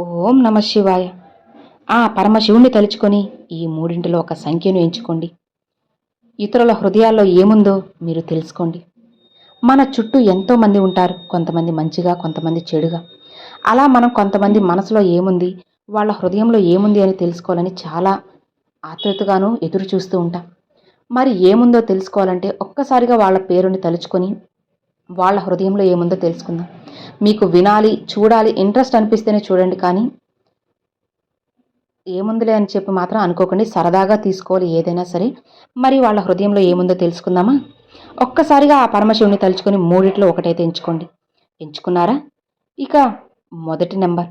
ఓం నమ శివాయ. ఆ పరమశివుణ్ణి తలుచుకొని ఈ మూడింటిలో ఒక సంఖ్యను ఎంచుకోండి. ఇతరుల హృదయాల్లో ఏముందో మీరు తెలుసుకోండి. మన చుట్టూ ఎంతోమంది ఉంటారు. కొంతమంది మంచిగా కొంతమంది చెడుగా. అలా మనం కొంతమంది మనసులో ఏముంది వాళ్ళ హృదయంలో ఏముంది అని తెలుసుకోవాలని చాలా ఆతృతగాను ఎదురు చూస్తూ ఉంటాం. మరి ఏముందో తెలుసుకోవాలంటే ఒక్కసారిగా వాళ్ళ పేరుని తలుచుకొని వాళ్ళ హృదయంలో ఏముందో తెలుసుకుందాం. మీకు వినాలి చూడాలి ఇంట్రెస్ట్ అనిపిస్తేనే చూడండి కానీ ఏముందిలే అని చెప్పి మాత్రం అనుకోకండి. సరదాగా తీసుకోవాలి ఏదైనా సరే. మరి వాళ్ళ హృదయంలో ఏముందో తెలుసుకుందామా? ఒక్కసారిగా ఆ పరమశివుని తలుచుకొని మూడిట్లో ఒకటైతే ఎంచుకోండి ఎంచుకున్నారా? ఇక మొదటి నెంబర్.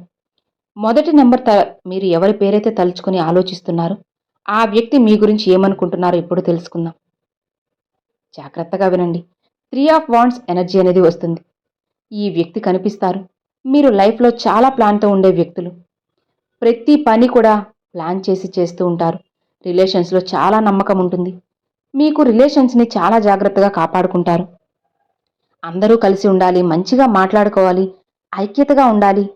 మొదటి నెంబర్ త మీరు ఎవరి పేరైతే తలుచుకొని ఆలోచిస్తున్నారో ఆ వ్యక్తి మీ గురించి ఏమనుకుంటున్నారో ఇప్పుడు తెలుసుకుందాం. జాగ్రత్తగా వినండి. త్రీ ఆఫ్ వాండ్స్ ఎనర్జీ అనేది వస్తుంది. ఈ వ్యక్తి కనిపిస్తారు. మీరు లైఫ్లో చాలా ప్లాన్తో ఉండే వ్యక్తులు. ప్రతి పని కూడా ప్లాన్ చేసి చేస్తూ ఉంటారు. రిలేషన్స్లో చాలా నమ్మకం ఉంటుంది. మీకు రిలేషన్స్ని చాలా జాగ్రత్తగా కాపాడుకుంటారు. అందరూ కలిసి ఉండాలి మంచిగా మాట్లాడుకోవాలి ఐక్యతగా ఉండాలి.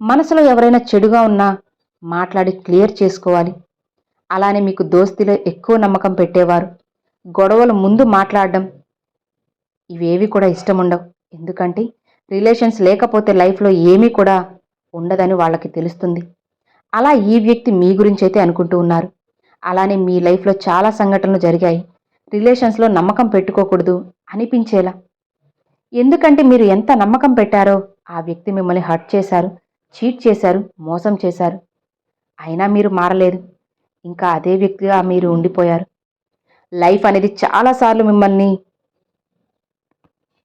మనసులో ఎవరైనా చెడుగా ఉన్నా మాట్లాడి క్లియర్ చేసుకోవాలి. అలానే మీకు దోస్తిలో ఎక్కువ నమ్మకం పెట్టేవారు. గొడవలు ముందు మాట్లాడడం ఇవేవి కూడా ఇష్టం ఉండవు ఎందుకంటే రిలేషన్స్ లేకపోతే లైఫ్లో ఏమీ కూడా ఉండదని వాళ్ళకి తెలుస్తుంది. అలా ఈ వ్యక్తి మీ గురించి అయితే అనుకుంటూ ఉన్నారు. అలానే మీ లైఫ్లో చాలా సంఘటనలు జరిగాయి. రిలేషన్స్లో నమ్మకం పెట్టుకోకూడదు అనిపించేలా. ఎందుకంటే మీరు ఎంత నమ్మకం పెట్టారో ఆ వ్యక్తి మిమ్మల్ని హర్ట్ చేశారు చీట్ చేశారు మోసం చేశారు. అయినా మీరు మారలేదు. ఇంకా అదే వ్యక్తిగా మీరు ఉండిపోయారు. లైఫ్ అనేది చాలాసార్లు మిమ్మల్ని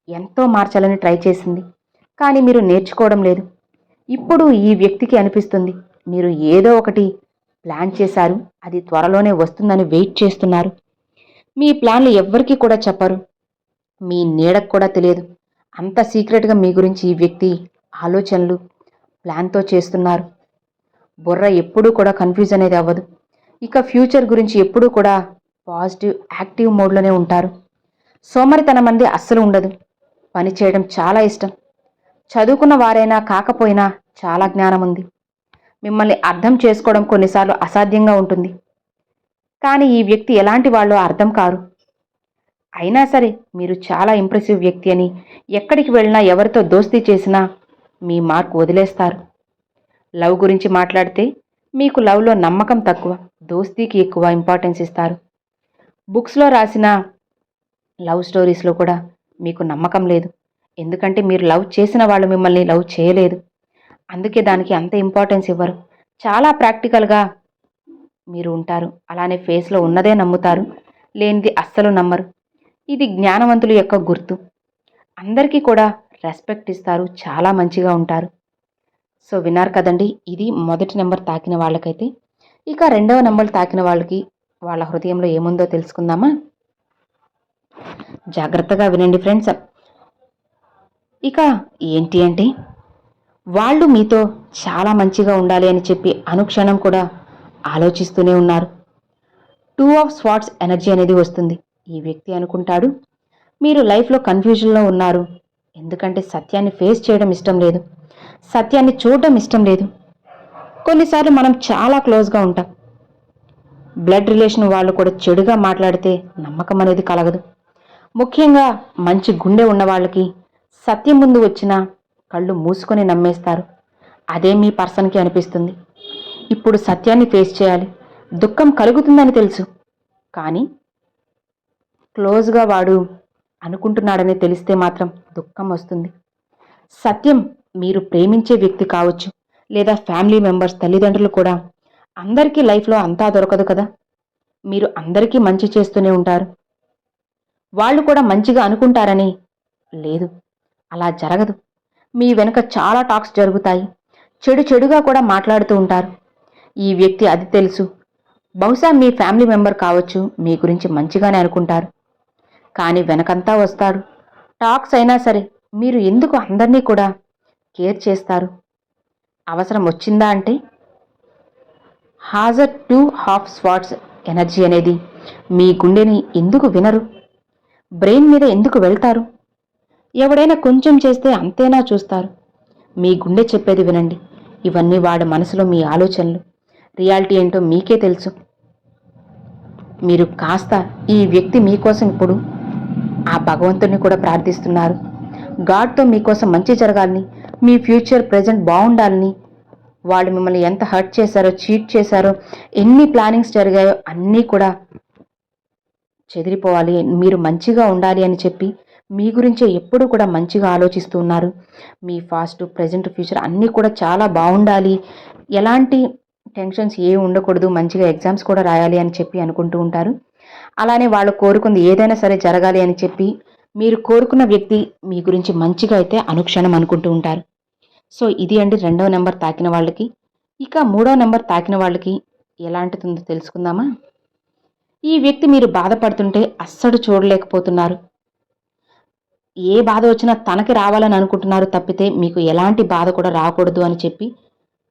ఎంతో మార్చాలని ట్రై చేసింది. కానీ మీరు నేర్చుకోవడం లేదు. ఇప్పుడు ఈ వ్యక్తికి అనిపిస్తుంది మీరు ఏదో ఒకటి ప్లాన్ చేశారు అది త్వరలోనే వస్తుందని వెయిట్ చేస్తున్నారు. మీ ప్లాన్లు ఎవ్వరికీ కూడా చెప్పరు. మీ నీడకు కూడా తెలియదు. అంత సీక్రెట్గా మీ గురించి ఈ వ్యక్తి ఆలోచనలు ప్లాన్తో చేస్తున్నారు. బుర్ర ఎప్పుడూ కూడా కన్ఫ్యూజ్ అనేది అవ్వదు. ఇక ఫ్యూచర్ గురించి ఎప్పుడూ కూడా పాజిటివ్ యాక్టివ్ మోడ్లోనే ఉంటారు. సోమరితనం అంది అస్సలు ఉండదు. పని చేయడం చాలా ఇష్టం. చదువుకున్న వారైనా కాకపోయినా చాలా జ్ఞానం ఉంది. మిమ్మల్ని అర్థం చేసుకోవడం కొన్నిసార్లు అసాధ్యంగా ఉంటుంది. కానీ ఈ వ్యక్తి ఎలాంటి వాళ్ళో అర్థం కారు. అయినా సరే మీరు చాలా ఇంప్రెసివ్ వ్యక్తి అని ఎక్కడికి వెళ్ళినా ఎవరితో దోస్తీ చేసినా మీ మార్క్ వదిలేస్తారు. లవ్ గురించి మాట్లాడితే మీకు లవ్లో నమ్మకం తక్కువ దోస్తీకి ఎక్కువ ఇంపార్టెన్స్ ఇస్తారు. బుక్స్లో రాసిన లవ్ స్టోరీస్లో కూడా మీకు నమ్మకం లేదు. ఎందుకంటే మీరు లవ్ చేసిన వాళ్ళు మిమ్మల్ని లవ్ చేయలేదు. అందుకే దానికి అంత ఇంపార్టెన్స్ ఇవ్వరు. చాలా ప్రాక్టికల్గా మీరు ఉంటారు. అలానే ఫేస్లో ఉన్నదే నమ్ముతారు. లేనిది అస్సలు నమ్మరు. ఇది జ్ఞానవంతుల యొక్క గుర్తు. అందరికీ కూడా రెస్పెక్ట్ ఇస్తారు. చాలా మంచిగా ఉంటారు. సో విన్నారు కదండి ఇది మొదటి నెంబర్ తాకిన వాళ్ళకైతే. ఇక రెండవ నెంబర్ తాకిన వాళ్ళకి వాళ్ళ హృదయంలో ఏముందో తెలుసుకుందామా? జాగ్రత్తగా వినండి ఫ్రెండ్స్. ఇక ఏంటి అంటే వాళ్ళు మీతో చాలా మంచిగా ఉండాలి అని చెప్పి అనుక్షణం కూడా ఆలోచిస్తూనే ఉన్నారు. టూ ఆఫ్ స్వాట్స్ ఎనర్జీ అనేది వస్తుంది. ఈ వ్యక్తి అనుకుంటాడు మీరు లైఫ్లో కన్ఫ్యూజన్లో ఉన్నారు. ఎందుకంటే సత్యాన్ని ఫేస్ చేయడం ఇష్టం లేదు. సత్యాన్ని చూడడం ఇష్టం లేదు. కొన్నిసార్లు మనం చాలా క్లోజ్గా ఉంటాం. బ్లడ్ రిలేషన్ వాళ్ళు కూడా చెడుగా మాట్లాడితే నమ్మకం అనేది కలగదు. ముఖ్యంగా మంచి గుండె ఉన్నవాళ్ళకి సత్యం ముందు వచ్చిన కళ్ళు మూసుకొని నమ్మేస్తారు. అదే మీ పర్సన్కి అనిపిస్తుంది. ఇప్పుడు సత్యాన్ని ఫేస్ చేయాలి. దుఃఖం కలుగుతుందని తెలుసు. కానీ క్లోజ్గా వాడు అనుకుంటున్నాడని తెలిస్తే మాత్రం దుఃఖం వస్తుంది. సత్యం మీరు ప్రేమించే వ్యక్తి కావచ్చు లేదా ఫ్యామిలీ మెంబర్స్ తల్లిదండ్రులు కూడా అందరికీ లైఫ్లో అంతా దొరకదు కదా? మీరు అందరికీ మంచి చేస్తూనే ఉంటారు. వాళ్ళు కూడా మంచిగా అనుకుంటారని. లేదు అలా జరగదు. మీ వెనుక చాలా టాక్స్ జరుగుతాయి. చెడు చెడుగా కూడా మాట్లాడుతూ ఉంటారు. ఈ వ్యక్తి అది తెలుసు. బహుశా మీ ఫ్యామిలీ మెంబర్ కావచ్చు మీ గురించి మంచిగానే అనుకుంటారు. కానీ వెనకంతా వస్తాడు టాక్స్ అయినా సరే మీరు ఎందుకు అందరినీ కూడా కేర్ చేస్తారు? అవసరం వచ్చిందా అంటే? హాజర్ టూ హాఫ్ స్వాట్స్ ఎనర్జీ అనేది మీ గుండెని ఎందుకు వినరు? బ్రెయిన్ మీద ఎందుకు వెళ్తారు? ఎవడైనా కొంచెం చేస్తే అంతేనా చూస్తారు? మీ గుండె చెప్పేది వినండి. ఇవన్నీ వాడి మనసులో మీ ఆలోచనలు. రియాలిటీ ఏంటో మీకే తెలుసు. మీరు కాస్త ఈ వ్యక్తి మీకోసం ఇప్పుడు ఆ భగవంతుడిని కూడా ప్రార్థిస్తున్నారు. గాడ్తో మీకోసం మంచి జరగాలని మీ ఫ్యూచర్ ప్రజెంట్ బాగుండాలని వాళ్ళు మిమ్మల్ని ఎంత హర్ట్ చేశారో చీట్ చేశారో ఎన్ని ప్లానింగ్స్ జరిగాయో అన్నీ కూడా చెదిరిపోవాలి మీరు మంచిగా ఉండాలి అని చెప్పి మీ గురించే ఎప్పుడూ కూడా మంచిగా ఆలోచిస్తూ ఉన్నారు. మీ ఫాస్ట్ ప్రజెంట్ ఫ్యూచర్ అన్నీ కూడా చాలా బాగుండాలి. ఎలాంటి టెన్షన్స్ ఏ ఉండకూడదు మంచిగా ఎగ్జామ్స్ కూడా రాయాలి అని చెప్పి అనుకుంటూ ఉంటారు. అలానే వాళ్ళు కోరుకుంది ఏదైనా సరే జరగాలి అని చెప్పి మీరు కోరుకున్న వ్యక్తి మీ గురించి మంచిగా అయితే అనుక్షణం అనుకుంటూ ఉంటారు. సో ఇది అండి రెండవ నెంబర్ తాకిన వాళ్ళకి. ఇక మూడవ నెంబర్ తాకిన వాళ్ళకి ఎలాంటిదో తెలుసుకుందామా? ఈ వ్యక్తి మీరు బాధపడుతుంటే అస్సలు చూడలేకపోతున్నారు. ఏ బాధ వచ్చినా తనకి రావాలని అనుకుంటున్నారు తప్పితే మీకు ఎలాంటి బాధ కూడా రాకూడదు అని చెప్పి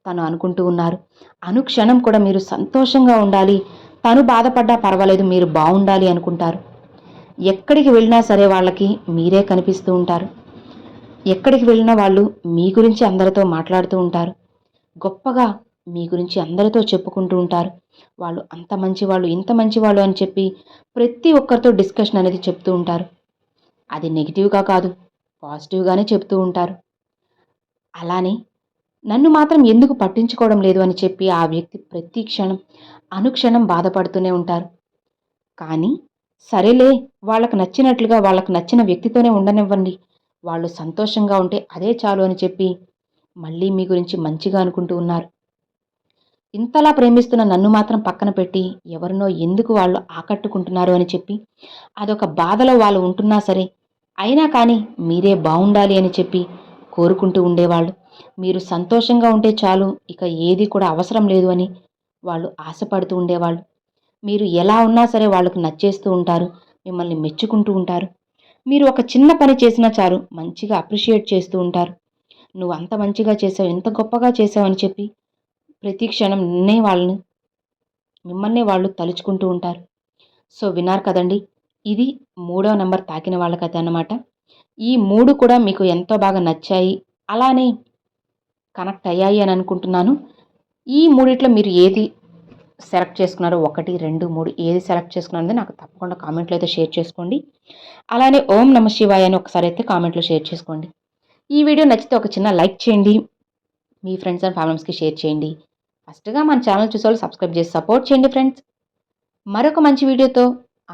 తను అనుకుంటూ ఉన్నారు. అనుక్షణం కూడా మీరు సంతోషంగా ఉండాలి. తను బాధపడ్డా పర్వాలేదు మీరు బాగుండాలి అనుకుంటారు. ఎక్కడికి వెళ్ళినా సరే వాళ్ళకి మీరే కనిపిస్తూ ఉంటారు. ఎక్కడికి వెళ్ళినా వాళ్ళు మీ గురించి అందరితో మాట్లాడుతూ ఉంటారు. గొప్పగా మీ గురించి అందరితో చెప్పుకుంటూ ఉంటారు. వాళ్ళు అంత మంచి వాళ్ళు ఇంత మంచి వాళ్ళు అని చెప్పి ప్రతి ఒక్కరితో డిస్కషన్ అనేది చెప్తూ ఉంటారు. అది నెగిటివ్గా కాదు పాజిటివ్గానే చెప్తూ ఉంటారు. అలానే నన్ను మాత్రం ఎందుకు పట్టించుకోవడం లేదు అని చెప్పి ఆ వ్యక్తి ప్రతి క్షణం అనుక్షణం బాధపడుతూనే ఉంటారు. కానీ సరేలే వాళ్ళకు నచ్చినట్లుగా వాళ్ళకు నచ్చిన వ్యక్తితోనే ఉండనివ్వండి. వాళ్ళు సంతోషంగా ఉంటే అదే చాలు అని చెప్పి మళ్ళీ మీ గురించి మంచిగా అనుకుంటూ ఉన్నారు. ఇంతలా ప్రేమిస్తున్న నన్ను మాత్రం పక్కన పెట్టి ఎవరినో ఎందుకు వాళ్ళు ఆకట్టుకుంటున్నారు అని చెప్పి అదొక బాధలో వాళ్ళు ఉంటున్నా సరే అయినా కానీ మీరే బాగుండాలి అని చెప్పి కోరుకుంటూ ఉండేవాళ్ళు. మీరు సంతోషంగా ఉంటే చాలు ఇక ఏది కూడా అవసరం లేదు అని వాళ్ళు ఆశపడుతూ ఉండేవాళ్ళు. మీరు ఎలా ఉన్నా సరే వాళ్ళకు నచ్చేస్తూ ఉంటారు మిమ్మల్ని మెచ్చుకుంటూ ఉంటారు. మీరు ఒక చిన్న పని చేసినా చాలు మంచిగా అప్రిషియేట్ చేస్తూ ఉంటారు. నువ్వు అంత మంచిగా చేసావు ఎంత గొప్పగా చేసావు అని చెప్పి ప్రతి క్షణం నిన్నే వాళ్ళని మిమ్మల్నే వాళ్ళు తలుచుకుంటూ ఉంటారు. సో విన్నారు కదండి ఇది మూడో నెంబర్ తాకిన వాళ్ళ కథ అన్నమాట. ఈ మూడు కూడా మీకు ఎంతో బాగా నచ్చాయి అలానే కనెక్ట్ అయ్యాయి అని అనుకుంటున్నాను. ఈ మూడిట్లో మీరు ఏది సెలెక్ట్ చేసుకున్నారో ఒకటి రెండు మూడు ఏది సెలెక్ట్ చేసుకున్నారో నాకు తప్పకుండా కామెంట్లో అయితే షేర్ చేసుకోండి. అలానే ఓం నమ శివాయ అని ఒకసారి అయితే కామెంట్లో షేర్ చేసుకోండి. ఈ వీడియో నచ్చితే ఒక చిన్న లైక్ చేయండి. మీ ఫ్రెండ్స్ అండ్ ఫ్యామిలీస్కి షేర్ చేయండి. ఫస్ట్గా మన ఛానల్ చూసేవాళ్ళు సబ్స్క్రైబ్ చేసి సపోర్ట్ చేయండి ఫ్రెండ్స్ మరొక మంచి వీడియోతో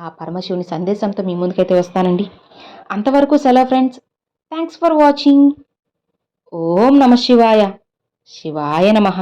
ఆ పరమశివుని సందేశంతో మీ ముందుకైతే వస్తానండి. అంతవరకు సెలవు ఫ్రెండ్స్ థ్యాంక్స్ ఫర్ వాచింగ్ ఓం నమ శివాయ. శివాయ నమః.